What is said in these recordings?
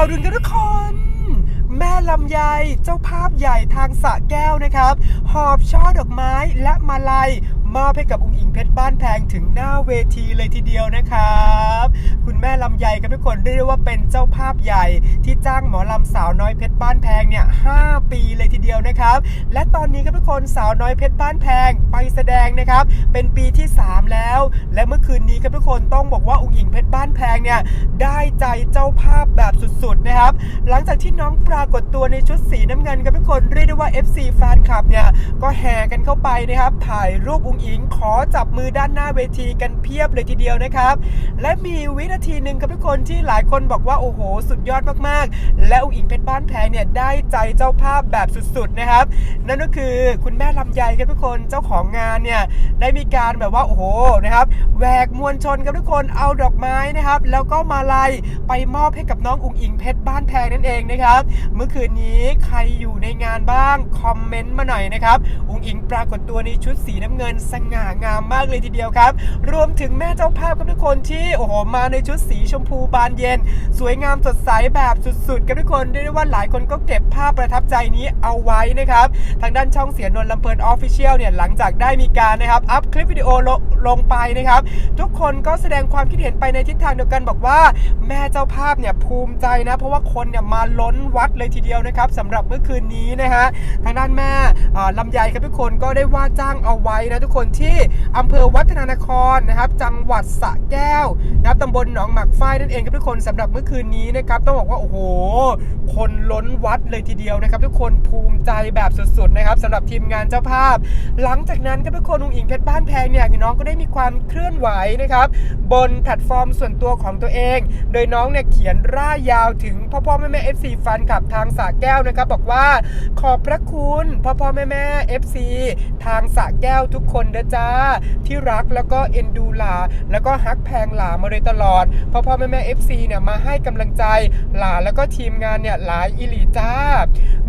าวดึงกันทุกคนแม่ลำไยเจ้าภาพใหญ่ทางสะแก้วนะครับ หอบช่อดอกไม้และมาลัยมอบให้กับองค์อิงเพชรบ้านแพงถึงหน้าเวทีเลยทีเดียวนะครับ คุณแม่ลำไยกับทุกคนเรียกว่าเป็นเจ้าภาพใหญ่ที่จ้างหมอลำสาวน้อยเพชรบ้านแพงเนี่ยหปีเลยทีเดียวนะครับ และตอนนี้ครับทุกคนสาวน้อยเพชรบ้านแพงไปแสดงนะครับ เป็นปีที่ 3 แล้ว และเมื่อคืนนี้ครับทุกคนต้องบอกว่าองค์หญิงเพชรบ้านแพงเนี่ยได้ใจเจ้าภาพแบบสุดๆนะครับ หลังจากที่น้องปรากฏตัวในชุดสีน้ำเงินครับทุกคนเรียกได้ว่า FC แฟนคลับเนี่ยก็แห่กันเข้าไปนะครับ ถ่ายรูปองค์หญิงขอจับมือด้านหน้าเวทีกันเพียบเลยทีเดียวนะครับ และมีวินาทีหนึ่งครับทุกคนที่หลายคนบอกว่าโอ้โห สุดยอดมากๆและองค์หญิงเพชรบ้านแพงเนี่ยได้ใจเจ้าภาพแบบสุดๆนะครับ นั่นก็คือคุณแม่ลำไยครับทุกคนเจ้าของงานเนี่ยได้มีการแบบว่าโอ้โหนะครับแหวกมวลชนครับทุกคนเอาดอกไม้นะครับ แล้วก็มาลัยไปมอบให้กับน้องอุ๋งอิงเพชรบ้านแพงนั่นเองนะครับ เมื่อคืนนี้ใครอยู่ในงานบ้างคอมเมนต์มาหน่อยนะครับอุ๋งอิงปรากฏตัวในชุดสีน้ำเงินสง่างามมากเลยทีเดียวครับ รวมถึงแม่เจ้าภาพครับทุกคนที่โอ้โหมาในชุดสีชมพูบานเย็น สวยงามสดใสแบบสุดๆครับทุกคนเรียกได้ว่าหลายคนก็เก็บภาพประทับใจนี้เอาไว้นะครับ ทางด้านช่องเสียนนลำเพลินออฟฟิเชียลเนี่ยหลังจากได้มีการนะครับอัพคลิปวิดีโอลงลงไปนะครับ ทุกคนก็แสดงความคิดเห็นไปในทิศทางเดียวกันบอกว่า แม่เจ้าภาพเนี่ยภูมิใจนะ เพราะว่าคนเนี่ยมาล้นวัดเลยทีเดียวนะครับสำหรับเมื่อคืนนี้นะฮะทางด้านแม่ลำไยครับทุกคนก็ได้ว่าจ้างเอาไว้นะทุกคนที่อำเภอวัฒนานครนะครับจังหวัดสระแก้วนะครับตำบลหนองหมักฝ้ายนั่นเองครับทุกคนสำหรับเมื่อคืนนี้นะครับต้องบอกว่าโอ้โห คนล้นวัดเลยทีเดียวนะครับ ทุกคนภูมิใจแบบสุดๆนะครับสำหรับทีมงานเจ้าภาพ หลังจากนั้นครับทุกคนองค์อิงเพชรบ้านแพงเนี่ยน้องก็ได้มีความเคลื่อนไหวนะครับ บนแพลตฟอร์มส่วนตัวของตัวเอง โดยน้องเนี่ยเขียนร่ายยาวถึงพ่อพ่อแม่แม่เอฟซีฟันขับทางสระแก้วนะครับ บอกว่าขอบพระคุณพ่อพ่อแม่แม่เอฟซีทางสระแก้วทุกคนเด้อจ้า ที่รักแล้วก็เอ็นดูหลาแล้วก็ฮักแพงหลามาโดยตลอดพ่อพ่อแม่แม่เอฟซีเนี่ยมาให้กำลังใจหลาแล้วก็ทีมงานเนี่ยหลายอิลีจ้า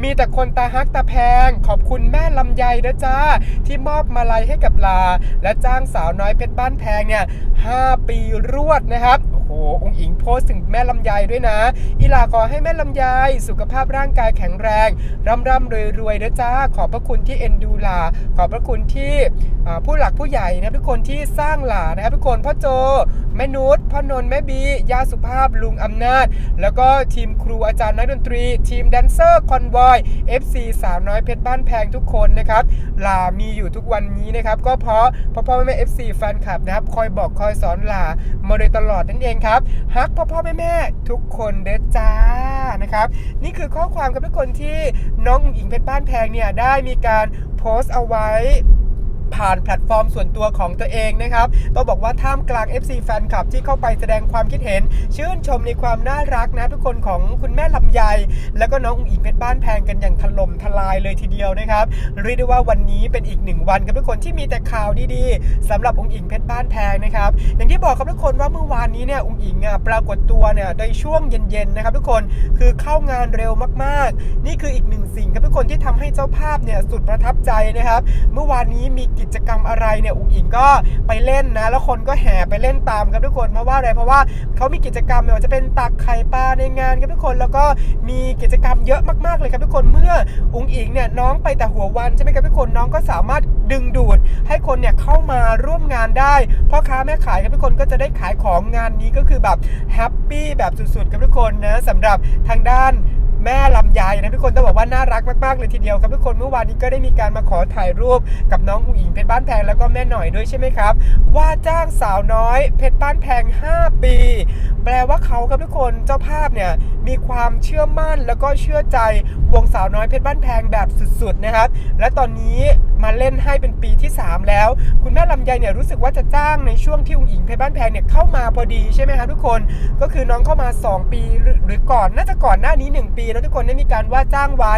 มีแต่คนตาฮักตาแพง ขอบคุณแม่ลำไยเด้อจ้า ที่มอบมาลัยให้กับลา และจ้างสาวน้อยเพชรบ้านแพงเนี่ย5ปีรวดนะครับ หองค์อิงโพสถึงแม่ลำไยด้วยนะ อีลาขอให้แม่ลำไยสุขภาพร่างกายแข็งแรง ร่ำร่ำรวยรวยเด้อจ้า ขอบพระคุณที่เอ็นดูลา ขอบพระคุณที่ผู้หลักผู้ใหญ่นะทุกคนที่สร้างหลานะครับทุกคนพ่อโจ แม่นุชพ่อนนท์แม่บียาสุภาพลุงอำนาจ แล้วก็ทีมครูอาจารย์นักดนตรี ทีมแดนเซอร์คอนวอย FC สาวน้อยเพชรบ้านแพงทุกคนนะครับหลามีอยู่ทุกวันนี้นะครับก็เพราะพ่อพ่อแม่แม่ FC แฟนคลับนะครับคอยบอกคอยสอนหลามาโดยตลอดนั่นเองครับฮักพ่อพ่อแม่แม่ทุกคนเด้อจ้านะครับนี่คือข้อความกับทุกคนที่น้องอิงเพชรบ้านแพงเนี่ยได้มีการโพสต์เอาไว้ ผ่านแพลตฟอร์มส่วนตัวของตัวเองนะครับต้องบอกว่าท่ามกลาง FC แฟนคลับที่เข้าไปแสดงความคิดเห็น ชื่นชมในความน่ารักนะทุกคนของคุณแม่ลำไย แล้วก็น้องอุ๋งอิงเพชรบ้านแพงกันอย่างถล่มทลายเลยทีเดียวนะครับเรียกได้ว่าวันนี้เป็นอีกหนึ่งวันครับทุกคนที่มีแต่ข่าวดีๆสำหรับอุ๋งอิงเพชรบ้านแพงนะครับอย่างที่บอกครับทุกคนว่าเมื่อวานนี้เนี่ยอุ๋งอิงอะปรากฏตัวเนี่ยในช่วงเย็นๆนะครับทุกคนคือเข้างานเร็วมากๆ นี่คืออีกหนึ่งสิ่งครับทุกคนที่ทำให้เจ้าภาพเนี่ยสุดประทับใจนะครับ เมื่อวานนี้มีกิจกรรมอะไรเนี่ยอุ๋งอิงก็ไปเล่นนะ แล้วคนก็แห่ไปเล่นตามครับทุกคนเพราะว่าอะไรเพราะว่าเขามีกิจกรรมไม่ว่าจะเป็นตักไข่ปลาในงานครับทุกคนแล้วก็มีกิจกรรมเยอะมากๆเลยครับทุกคนเมื่ออุ๋งอิงเนี่ยน้องไปแต่หัววันใช่ไหมครับทุกคนน้องก็สามารถดึงดูด ให้คนเนี่ยเข้ามาร่วมงานได้พ่อค้าแม่ขายครับทุกคนก็จะได้ขายของงานนี้ก็คือแบบแฮปปี้แบบสุดๆครับทุกคนนะสำหรับทางด้าน แม่ลำไยนะทุกคนต้องบอกว่าน่ารักมากๆเลยทีเดียวครับทุกคนเมื่อวานนี้ก็ได้มีการมาขอถ่ายรูปกับน้องอุ๋งอิงเพชรบ้านแพงแล้วก็แม่หน่อยด้วยใช่ไหมครับ ว่าจ้างสาวน้อยเพชรบ้านแพง 5 ปี แปลว่าเขาครับทุกคนเจ้าภาพเนี่ยมีความเชื่อมั่นแล้วก็เชื่อใจวงสาวน้อยเพชรบ้านแพงแบบสุดๆนะครับ และตอนนี้มาเล่นให้เป็นปีที่ 3 แล้ว คุณแม่ลำไยเนี่ยรู้สึกว่าจะจ้างในช่วงที่อุ๋งอิงเพชรบ้านแพงเนี่ยเข้ามาพอดีใช่ไหมครับทุกคนก็คือน้องเข้ามา 2 ปีหรือหรือก่อนน่าจะก่อนหน้านี้ 1 ปีแล้วทุกคนได้มีการว่าจ้างไว้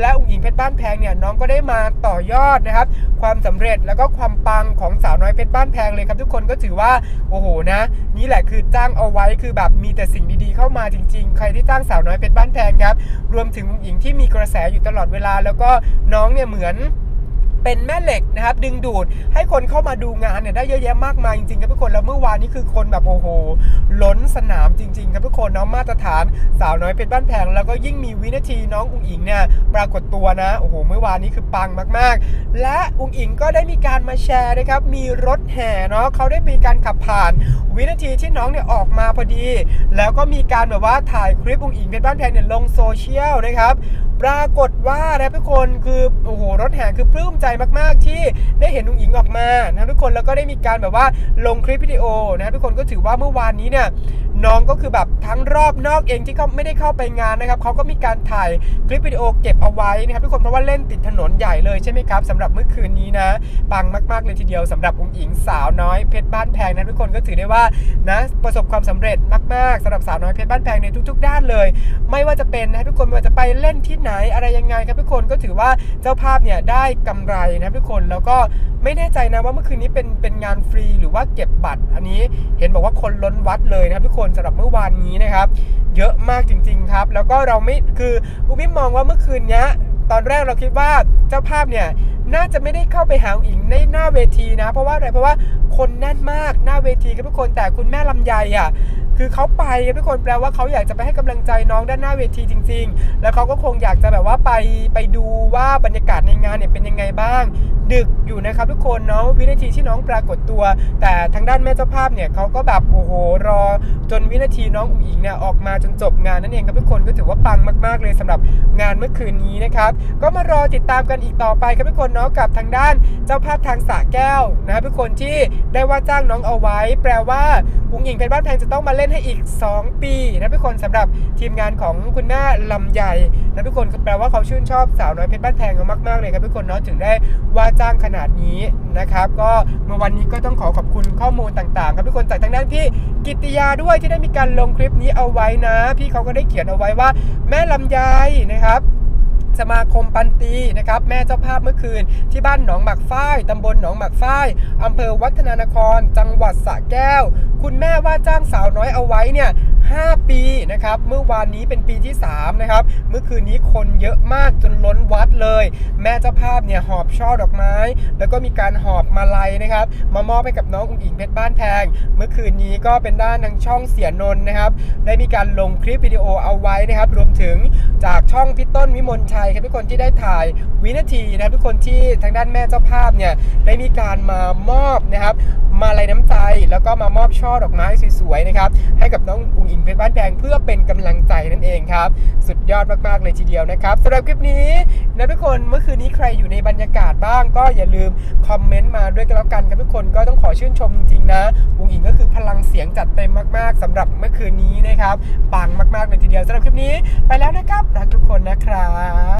และอุ๋งอิงเพชรบ้านแพงเนี่ยน้องก็ได้มาต่อยอดนะครับ ความสำเร็จแล้วก็ความปังของสาวน้อยเพชรบ้านแพงเลยครับ ทุกคนก็ถือว่าโอ้โหนะ นี่แหละคือจ้างเอาไว้คือแบบมีแต่สิ่งดีๆ เข้ามาจริง ๆ ใครที่จ้างสาวน้อยเพชรบ้านแพงครับรวมถึงอุ๋งอิงที่มีกระแสอยู่ตลอดเวลา แล้วก็น้องเนี่ยเหมือน เป็นแม่เหล็กนะครับ ดึงดูดให้คนเข้ามาดูงานเนี่ยได้เยอะแยะมากมายจริงๆครับทุกคนแล้วเมื่อวานนี้คือคนแบบโอ้โหล้นสนามจริง ๆ ครับทุกคนเนาะมาตรฐานสาวน้อยเพชรบ้านแพงแล้วก็ยิ่งมีวินาทีน้องอุ๋งอิงเนี่ยปรากฏตัวนะโอ้โหเมื่อวานนี้คือปังมากๆ และอุ๋งอิงก็ได้มีการมาแชร์นะครับมีรถแห่เนาะเขาได้มีการขับผ่านวินาทีที่น้องเนี่ยออกมาพอดี แล้วก็มีการแบบว่าถ่ายคลิปอุ๋งอิงเพชรบ้านแพงเนี่ยลงโซเชียลนะครับ ปรากฏว่านะทุกคนคือโอ้โหรถแห่คือปลื้มใจมากๆ ที่ได้เห็นนุงอิงออกมานะทุกคนแล้วก็ได้มีการแบบว่าลงคลิปวิดีโอนะทุกคนก็ถือว่าเมื่อวานนี้เนี่ย น้องก็คือแบบทั้งรอบนอกเองที่เขาไม่ได้เข้าไปงานนะครับเขาก็มีการถ่ายคลิปวิดีโอเก็บเอาไว้นะครับทุกคนเพราะว่าเล่นติดถนนใหญ่เลยใช่ไหมครับสำหรับเมื่อคืนนี้นะปังมากๆเลยทีเดียวสำหรับอุ๋งอิงสาวน้อยเพชรบ้านแพงนะทุกคนก็ถือได้ว่านะประสบความสำเร็จมากๆสำหรับสาวน้อยเพชรบ้านแพงในทุก ๆ ด้านเลย ไม่ว่าจะเป็นนะทุกคนไม่ว่าจะไปเล่นที่ไหนอะไรยังไงครับทุกคนก็ถือว่าเจ้าภาพเนี่ยได้กำไรนะทุกคนแล้วก็ไม่แน่ใจนะว่าเมื่อคืนนี้เป็นเป็นงานฟรีหรือว่าเก็บบัตร อันนี้เห็นบอกว่าคนล้นวัดเลยนะครับทุกคนสำหรับเมื่อวานนี้นะครับ เยอะมากจริง ๆ ครับ แล้วก็เราไม่คืออุมิมองว่าเมื่อคืนเนี้ยตอนแรกเราคิดว่าเจ้าภาพเนี่ยน่าจะไม่ได้เข้าไปหาอิงในหน้าเวทีนะ เพราะว่าอะไรเพราะว่าคนแน่นมากหน้าเวทีครับทุกคนแต่คุณแม่ลำไยอะคือเขาไปครับทุกคนแปลว่าเขาอยากจะไปให้กำลังใจน้องด้านหน้าเวทีจริง ๆ แล้วเขาก็คงอยากจะแบบว่าไปไปดูว่าบรรยากาศในงานเนี่ยเป็นยังไงบ้าง ดึกอยู่นะครับทุกคนเนาะวินาทีที่น้องปรากฏตัว แต่ทางด้านแม่เจ้าภาพเนี่ยเขาก็แบบโอ้โหรอ จนวินาทีน้องอุ๋งอิงเนี่ยออกมาจนจบงานนั่นเองครับทุกคนก็ถือว่าปังมาก ๆ เลยสำหรับงานเมื่อคืนนี้นะครับก็มารอติดตามกันอีกต่อไปครับทุกคนเนาะกับทางด้านเจ้าภาพทางสระแก้วนะครับทุกคนที่ได้ว่าจ้างน้องเอาไว้ แปลว่าอุ๋งอิงเพชรบ้านแพงจะต้องมาเล่นให้อีก 2 ปีนะทุกคนสำหรับทีมงานของคุณแม่ลำใหญ่นะทุกคนแปลว่าเขาชื่นชอบสาวน้อยเพชรบ้านแพงมากๆเลยครับทุกคนเนาะถึงได้ว่าจ้างขนาดนี้นะครับ ก็เมื่อวันนี้ก็ต้องขอขอบคุณข้อมูลต่างๆ ครับทุกคนจากทางด้านพี่กิตติยาด้วยที่ได้มีการลงคลิปนี้เอาไว้นะ พี่เขาก็ได้เขียนเอาไว้ว่า แม่ลำไยนะครับสมาคมปันตีนะครับแม่เจ้าภาพเมื่อคืน ที่บ้านหนองหมักฝ้ายตำบลหนองหมักฝ้ายอำเภอวัฒนานคร จังหวัดสระแก้ว คุณแม่ว่าจ้างสาวน้อยเอาไว้เนี่ย 5 ปีนะครับ เมื่อวานนี้เป็นปีที่ 3 นะครับ เมื่อคืนนี้คนเยอะมากจนล้นวัดเลย แม่เจ้าภาพเนี่ยหอบช่อดอกไม้ แล้วก็มีการหอบมาลัยนะครับ มามอบให้กับน้องอุ๋งอิงเพชรบ้านแพง เมื่อคืนนี้ก็เป็นด้านทางช่องเสียนนนะครับ ได้มีการลงคลิปวิดีโอเอาไว้นะครับ รวมถึงจากช่องพี่ต้นวิมลชัยครับทุกคนที่ได้ถ่ายวินาทีนะครับทุกคนที่ทางด้านแม่เจ้าภาพเนี่ยได้มีการมามอบนะครับ มาลัยน้ำใจแล้วก็มามอบช่อดอกไม้สวยๆนะครับ ให้กับน้องอุ๋งอิงเพชรบ้านแพงเพื่อเป็นกำลังใจนั่นเองครับ สุดยอดมากๆเลยทีเดียวนะครับสำหรับคลิปนี้นะทุกคนเมื่อคืนนี้ใครอยู่ในบรรยากาศบ้าง ก็อย่าลืมคอมเมนต์มาด้วยกันแล้วกันครับทุกคนก็ต้องขอชื่นชมจริงๆนะวงอิงก็คือพลังเสียงจัดเต็มมากๆสำหรับเมื่อคืนนี้นะครับปังมากๆเลยทีเดียวสำหรับคลิปนี้ไปแล้วนะครับรักทุกคนนะครับ